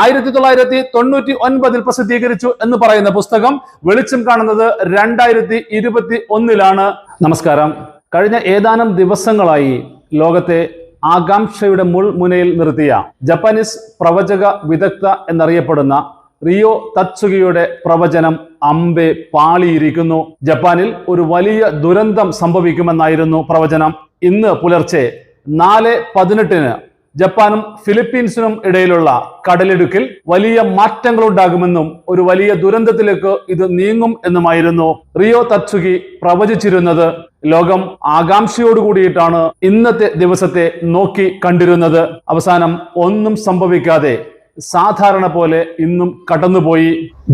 ആയിരത്തി തൊള്ളായിരത്തി തൊണ്ണൂറ്റി ഒൻപതിൽ പ്രസിദ്ധീകരിച്ചു എന്ന് പറയുന്ന പുസ്തകം വെളിച്ചം കാണുന്നത് രണ്ടായിരത്തി ഇരുപത്തി ഒന്നിലാണ് നമസ്കാരം. കഴിഞ്ഞ ഏതാനും ദിവസങ്ങളായി ലോകത്തെ ആകാംക്ഷയുടെ മുൾമുനയിൽ നിർത്തിയ ജപ്പാനീസ് പ്രവചക വിദഗ്ധ എന്നറിയപ്പെടുന്ന റിയോ തത്സുകിയുടെ പ്രവചനം അമ്പെ പാളിയിരിക്കുന്നു. ജപ്പാനിൽ ഒരു വലിയ ദുരന്തം സംഭവിക്കുമെന്നായിരുന്നു പ്രവചനം. ഇന്ന് പുലർച്ചെ നാല് പതിനെട്ടിന് ജപ്പാനും ഫിലിപ്പീൻസിനും ഇടയിലുള്ള കടലിടുക്കിൽ വലിയ മാറ്റങ്ങൾ ഉണ്ടാകുമെന്നും ഒരു വലിയ ദുരന്തത്തിലേക്ക് ഇത് നീങ്ങും എന്നുമായിരുന്നു റിയോ തത്സുകി പ്രവചിച്ചിരുന്നത്. ലോകം ആകാംക്ഷയോടുകൂടിയിട്ടാണ് ഇന്നത്തെ ദിവസത്തെ നോക്കി കണ്ടിരുന്നത്. അവസാനം ഒന്നും സംഭവിക്കാതെ സാധാരണ പോലെ ഇന്നും കടന്നുപോയി.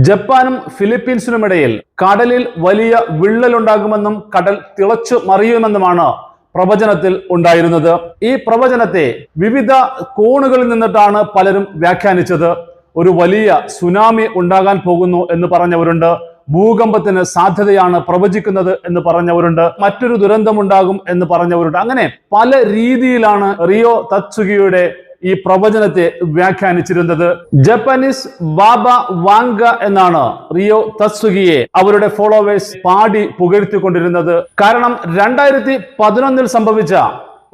ജപ്പാനും ഫിലിപ്പീൻസിനും ഇടയിൽ കടലിൽ വലിയ വിള്ളലുണ്ടാകുമെന്നും കടൽ തിളച്ചു മറിയുമെന്നുമാണ് പ്രവചനത്തിൽ ഉണ്ടായിരുന്നത്. ഈ പ്രവചനത്തെ വിവിധ കോണുകളിൽ നിന്നിട്ടാണ് പലരും വ്യാഖ്യാനിച്ചത്. ഒരു വലിയ സുനാമി ഉണ്ടാകാൻ പോകുന്നു എന്ന് പറഞ്ഞവരുണ്ട്. ഭൂകമ്പത്തിന് സാധ്യതയാണ് പ്രവചിക്കുന്നത് എന്ന് പറഞ്ഞവരുണ്ട്. മറ്റൊരു ദുരന്തമുണ്ടാകും എന്ന് പറഞ്ഞവരുണ്ട്. അങ്ങനെ പല രീതിയിലാണ് റിയോ തത്സുകിയുടെ ഈ പ്രവചനത്തെ വ്യാഖ്യാനിച്ചിരുന്നത്. ജപ്പാനീസ് ബാബ വാങ്ക എന്നാണ് റിയോ തസുഗിയെ അവരുടെ ഫോളോവേഴ്സ് പാടി പുകഴ്ത്തിക്കൊണ്ടിരുന്നത്. കാരണം രണ്ടായിരത്തി പതിനൊന്നിൽ സംഭവിച്ച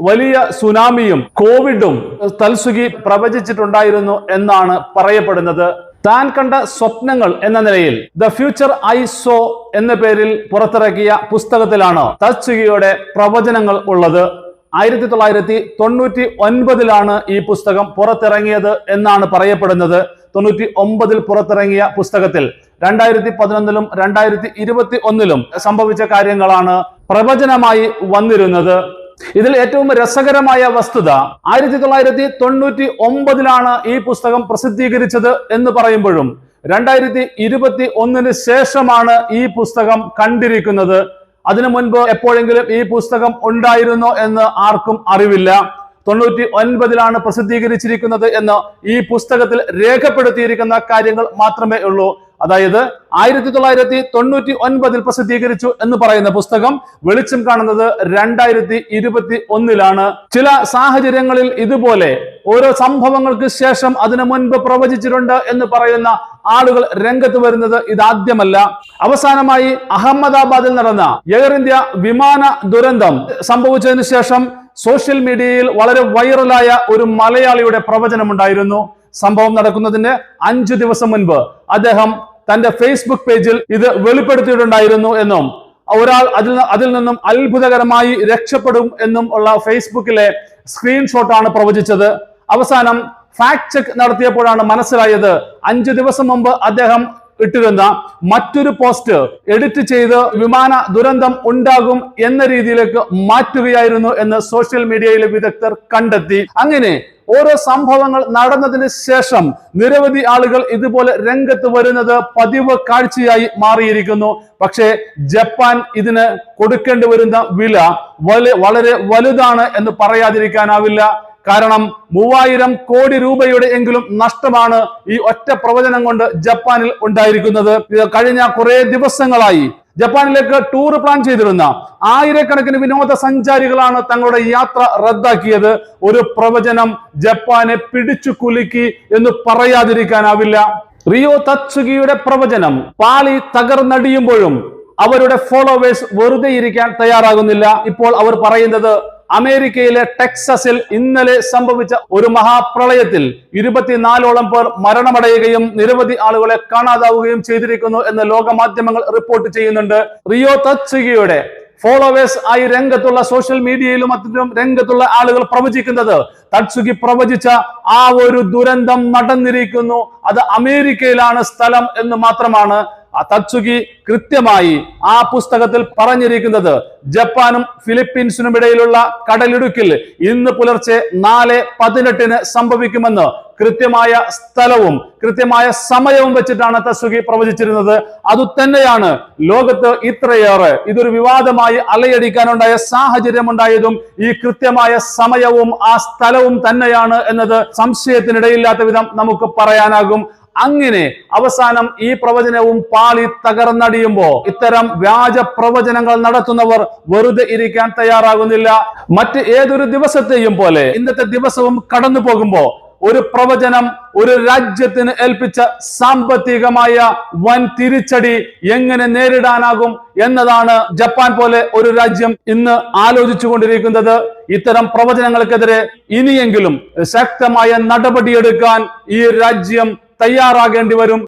വലിയ സുനാമിയും കോവിഡും തൽസുഗി പ്രവചിച്ചിട്ടുണ്ടായിരുന്നു എന്നാണ് പറയപ്പെടുന്നത്. താൻ കണ്ട സ്വപ്നങ്ങൾ എന്ന നിലയിൽ ദ ഫ്യൂച്ചർ ഐ സോ എന്ന പേരിൽ പുറത്തിറക്കിയ പുസ്തകത്തിലാണ് തത്സുകിയുടെ പ്രവചനങ്ങൾ ഉള്ളത്. ആയിരത്തി തൊള്ളായിരത്തി തൊണ്ണൂറ്റി ഒൻപതിലാണ് ഈ പുസ്തകം പുറത്തിറങ്ങിയത് എന്നാണ് പറയപ്പെടുന്നത്. തൊണ്ണൂറ്റി ഒമ്പതിൽ പുറത്തിറങ്ങിയ പുസ്തകത്തിൽ രണ്ടായിരത്തി പതിനൊന്നിലും രണ്ടായിരത്തി ഇരുപത്തി ഒന്നിലും സംഭവിച്ച കാര്യങ്ങളാണ് പ്രവചനമായി വന്നിരുന്നത്. ഇതിൽ ഏറ്റവും രസകരമായ വസ്തുത ആയിരത്തി തൊള്ളായിരത്തി തൊണ്ണൂറ്റി ഒമ്പതിലാണ് ഈ പുസ്തകം പ്രസിദ്ധീകരിച്ചത് എന്ന് പറയുമ്പോഴും രണ്ടായിരത്തി ഇരുപത്തി ഒന്നിന് ശേഷമാണ് ഈ പുസ്തകം കണ്ടിരിക്കുന്നത്. അതിനു മുൻപ് എപ്പോഴെങ്കിലും ഈ പുസ്തകം ഉണ്ടായിരുന്നോ എന്ന് ആർക്കും അറിവില്ല. തൊണ്ണൂറ്റി ഒൻപതിലാണ് പ്രസിദ്ധീകരിച്ചിരിക്കുന്നത് എന്ന് ഈ പുസ്തകത്തിൽ രേഖപ്പെടുത്തിയിരിക്കുന്ന കാര്യങ്ങൾ മാത്രമേ ഉള്ളൂ. അതായത് ആയിരത്തി തൊള്ളായിരത്തി തൊണ്ണൂറ്റി ഒൻപതിൽ പ്രസിദ്ധീകരിച്ചു എന്ന് പറയുന്ന പുസ്തകം വെളിച്ചം കാണുന്നത് രണ്ടായിരത്തി ഇരുപത്തി ഒന്നിലാണ് ചില സാഹചര്യങ്ങളിൽ ഇതുപോലെ ഓരോ സംഭവങ്ങൾക്ക് ശേഷം അതിനു മുൻപ് പ്രവചിച്ചിട്ടുണ്ട് എന്ന് പറയുന്ന ആളുകൾ രംഗത്ത് വരുന്നത് ഇതാദ്യമല്ല. അവസാനമായി അഹമ്മദാബാദിൽ നടന്ന എയർ ഇന്ത്യ വിമാന ദുരന്തം സംഭവിച്ചതിന് ശേഷം സോഷ്യൽ മീഡിയയിൽ വളരെ വൈറലായ ഒരു മലയാളിയുടെ പ്രവചനമുണ്ടായിരുന്നു. സംഭവം നടക്കുന്നതിന് അഞ്ചു ദിവസം മുൻപ് അദ്ദേഹം തന്റെ ഫേസ്ബുക്ക് പേജിൽ ഇത് വെളിപ്പെടുത്തിയിട്ടുണ്ടായിരുന്നു എന്നും ഒരാൾ അതിൽ അതിൽ നിന്നും അത്ഭുതകരമായി രക്ഷപ്പെടും എന്നും ഉള്ള ഫേസ്ബുക്കിലെ സ്ക്രീൻഷോട്ടാണ് പ്രവചിച്ചത്. അവസാനം ഫാക്ട് ചെക്ക് നടത്തിയപ്പോഴാണ് മനസ്സിലായത് അഞ്ചു ദിവസം മുമ്പ് അദ്ദേഹം ഇട്ടിരുന്ന മറ്റൊരു പോസ്റ്റ് എഡിറ്റ് ചെയ്ത് വിമാന ദുരന്തം ഉണ്ടാകും എന്ന രീതിയിലേക്ക് മാറ്റുകയായിരുന്നു എന്ന് സോഷ്യൽ മീഡിയയിലെ വിദഗ്ധർ കണ്ടെത്തി. അങ്ങനെ ഓരോ സംഭവങ്ങൾ നടന്നതിന് ശേഷം നിരവധി ആളുകൾ ഇതുപോലെ രംഗത്ത് വരുന്നത് പതിവ് കാഴ്ചയായി മാറിയിരിക്കുന്നു. പക്ഷേ ജപ്പാൻ ഇതിന് കൊടുക്കേണ്ടി വരുന്ന വില വളരെ വലുതാണ് എന്ന് പറയാതിരിക്കാനാവില്ല. കാരണം മൂവായിരം കോടി രൂപയുടെ എങ്കിലും നഷ്ടമാണ് ഈ ഒറ്റ പ്രവചനം കൊണ്ട് ജപ്പാനിൽ ഉണ്ടായിരിക്കുന്നത്. കഴിഞ്ഞ കുറെ ദിവസങ്ങളായി ജപ്പാനിലേക്ക് ടൂർ പ്ലാൻ ചെയ്തിരുന്ന ആയിരക്കണക്കിന് വിനോദസഞ്ചാരികളാണ് തങ്ങളുടെ യാത്ര റദ്ദാക്കിയത്. ഒരു പ്രവചനം ജപ്പാനെ പിടിച്ചു കുലുക്കി എന്ന് പറയാതിരിക്കാനാവില്ല. റിയോ തത്സുഗിയുടെ പ്രവചനം പാളി തകർന്നടിയുമ്പോഴും അവരുടെ ഫോളോവേഴ്സ് വെറുതെ ഇരിക്കാൻ തയ്യാറാകുന്നില്ല. ഇപ്പോൾ അവർ പറയുന്നത് അമേരിക്കയിലെ ടെക്സസിൽ ഇന്നലെ സംഭവിച്ച ഒരു മഹാപ്രളയത്തിൽ ഇരുപത്തിനാലോളം പേർ മരണമടയുകയും നിരവധി ആളുകളെ കാണാതാവുകയും ചെയ്തിരിക്കുന്നു എന്ന് ലോകമാധ്യമങ്ങൾ റിപ്പോർട്ട് ചെയ്യുന്നുണ്ട്. റിയോ തത്സുകിയുടെ ഫോളോവേഴ്സ് ആയി രംഗത്തുള്ള സോഷ്യൽ മീഡിയയിലും മറ്റും രംഗത്തുള്ള ആളുകൾ പ്രവചിക്കുന്നത് തത്സുകി പ്രവചിച്ച ആ ഒരു ദുരന്തം നടന്നിരിക്കുന്നു. അത് അമേരിക്കയിലാണ് സ്ഥലം എന്ന് മാത്രമാണ് തത്സുകി കൃത്യമായി ആ പുസ്തകത്തിൽ പറഞ്ഞിരിക്കുന്നത് ജപ്പാനും ഫിലിപ്പീൻസിനും ഇടയിലുള്ള കടലിടുക്കിൽ ഇന്ന് പുലർച്ചെ നാല് പതിനെട്ടിന് സംഭവിക്കുമെന്ന് കൃത്യമായ സ്ഥലവും കൃത്യമായ സമയവും വെച്ചിട്ടാണ് തസുകി പ്രവചിച്ചിരുന്നത്. അതുതന്നെയാണ് ലോകത്ത് ഇത്രയേറെ ഇതൊരു വിവാദമായി അലയടിക്കാനുണ്ടായ സാഹചര്യം ഉണ്ടായതും ഈ കൃത്യമായ സമയവും ആ സ്ഥലവും തന്നെയാണ് എന്നത് സംശയത്തിനിടയില്ലാത്ത വിധം നമുക്ക് പറയാനാകും. അങ്ങനെ അവസാനം ഈ പ്രവചനവും പാളി തകർന്നടിയുമ്പോ ഇത്തരം വ്യാജ പ്രവചനങ്ങൾ നടത്തുന്നവർ വെറുതെ ഇരിക്കാൻ തയ്യാറാകുന്നില്ല. മറ്റ് ഏതൊരു ദിവസത്തെയും പോലെ ഇന്നത്തെ ദിവസവും കടന്നു പോകുമ്പോ ഒരു പ്രവചനം ഒരു രാജ്യത്തിന് ഏൽപ്പിച്ച സാമ്പത്തികമായ വൻ തിരിച്ചടി എങ്ങനെ നേരിടാനാകും എന്നതാണ് ജപ്പാൻ പോലെ ഒരു രാജ്യം ഇന്ന് ആലോചിച്ചു കൊണ്ടിരിക്കുന്നത്. ഇത്തരം പ്രവചനങ്ങൾക്കെതിരെ ഇനിയെങ്കിലും ശക്തമായ നടപടിയെടുക്കാൻ ഈ രാജ്യം തയ്യാറാകേണ്ടി വരും.